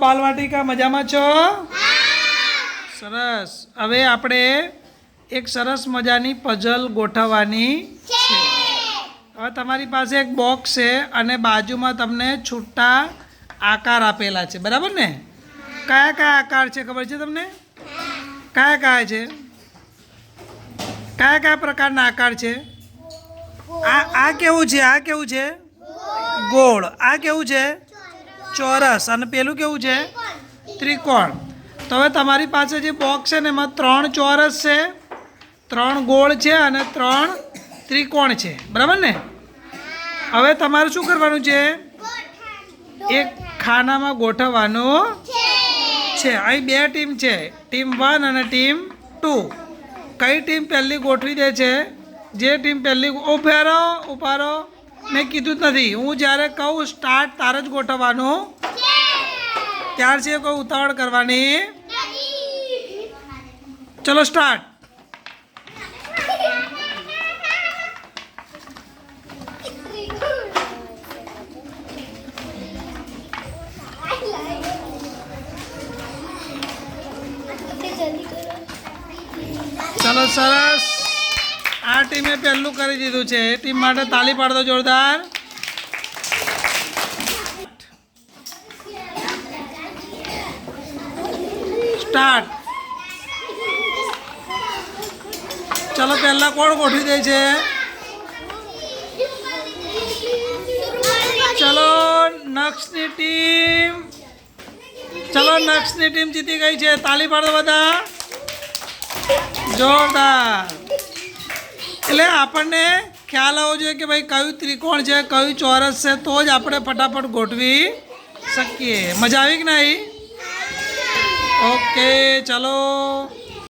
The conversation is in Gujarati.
બાલવાટિકા, મજામાં છો? સરસ. હવે આપણે એક સરસ મજાની પઝલ ગોઠવવાની છે. હવે તમારી પાસે એક બોક્સ છે અને બાજુમાં તમને છૂટા આકાર આપેલા છે. બરાબર ને? કયા કયા આકાર છે ખબર છે તમને? કયા કયા છે? કયા કયા પ્રકારના આકાર છે? આ આ કેવું છે? આ કેવું છે? ગોળ. આ કેવું છે? ચોરસ. અને પેલું કેવું છે? ત્રિકોણ. તો હવે તમારી પાસે જે બોક્સ છે ને, એમાં ત્રણ ચોરસ છે, ત્રણ ગોળ છે અને ત્રણ ત્રિકોણ છે. બરાબર ને? હવે તમારે શું કરવાનું છે? એક ખાનામાં ગોઠવવાનું છે. અહીં બે ટીમ છે. ટીમ વન અને ટીમ ટુ. કઈ ટીમ પહેલી ગોઠવી દે છે? જે ટીમ પહેલી ઊભા રહો ઊભા રહો. મેં કીધું જ નથી. હું જ્યારે કહું સ્ટાર્ટ તારે જ ગોઠવવાનું. ત્યાર છે કોઈ ઉતાવળ કરવાની. ચલો સ્ટાર્ટ ચલો, સરસ. આ ટીમે પહેલું કરી દીધું છે. ટીમ માટે તાલી પાડતો જોરદાર. સ્ટાર્ટ. ચલો, પહેલા કોણ ગોઠવી દે છે? ચલો નક્ષની ટીમ. ચલો નક્ષની ટીમ જીતી ગઈ છે. તાલી પાડો બધા. જોરદાર. એટલે આપણને ખ્યાલ આવવો જોઈએ કે ભાઈ કયું ત્રિકોણ છે કયું ચોરસ છે તો જ આપણે ફટાફટ ગોઠવી શકીએ. મજા આવી કે નહીં? ઓકે ચલો.